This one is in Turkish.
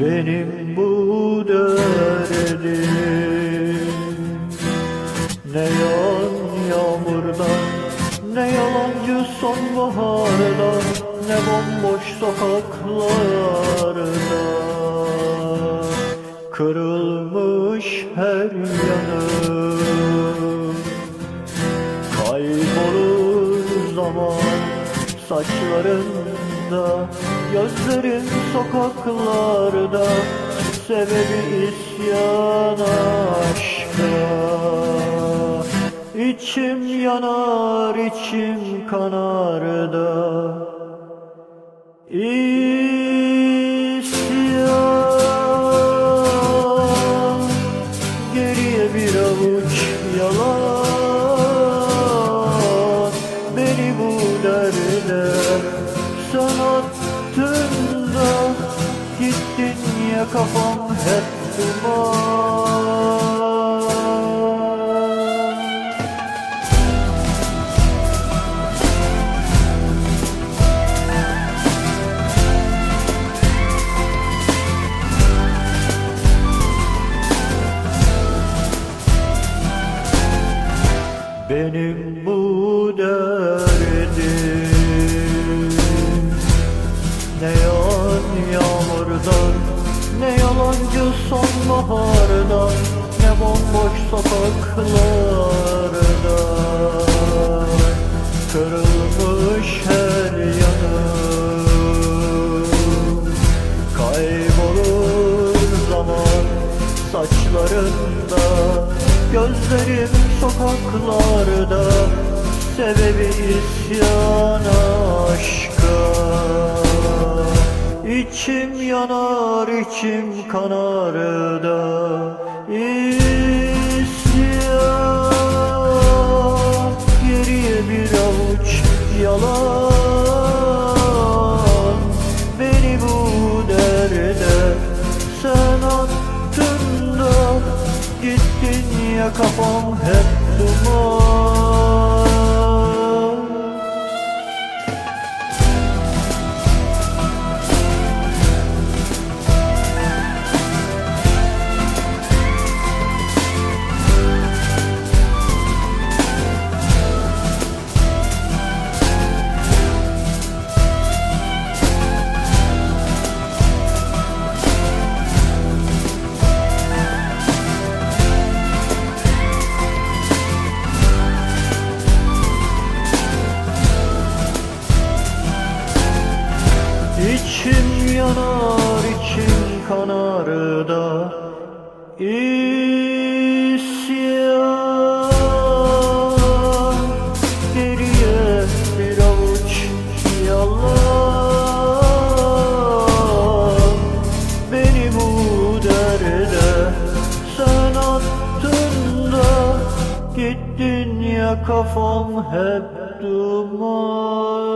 Benim bu derdim Ne yağan yağmurdan Ne yalancı sonbahardan Ne bomboş sokaklarda. Kırılmış her yanım Kaybolur zaman saçlarında Gözlerin sokaklarda Sebebi isyan aşka İçim yanar içim kanar da İsyan Gittin ya kafam hep duman. Benim bu derdim. Ne yağan yağmurdan Ne yalancı sonbahardan Ne bomboş sokaklarda Kırılmış her yanım. Kaybolur zaman saçlarında Gözlerim sokaklarda. Sebebi isyan aşka İçim yanar içim kanar da. İsyan Geriye bir avuç yalan. Beni bu derde sen attın da Gittin ya kafam hep duman yanar içim kanar da İsyan. Geriye bir avuç yalan. Beni bu derde sen attın da Gittin ya kafam hep duman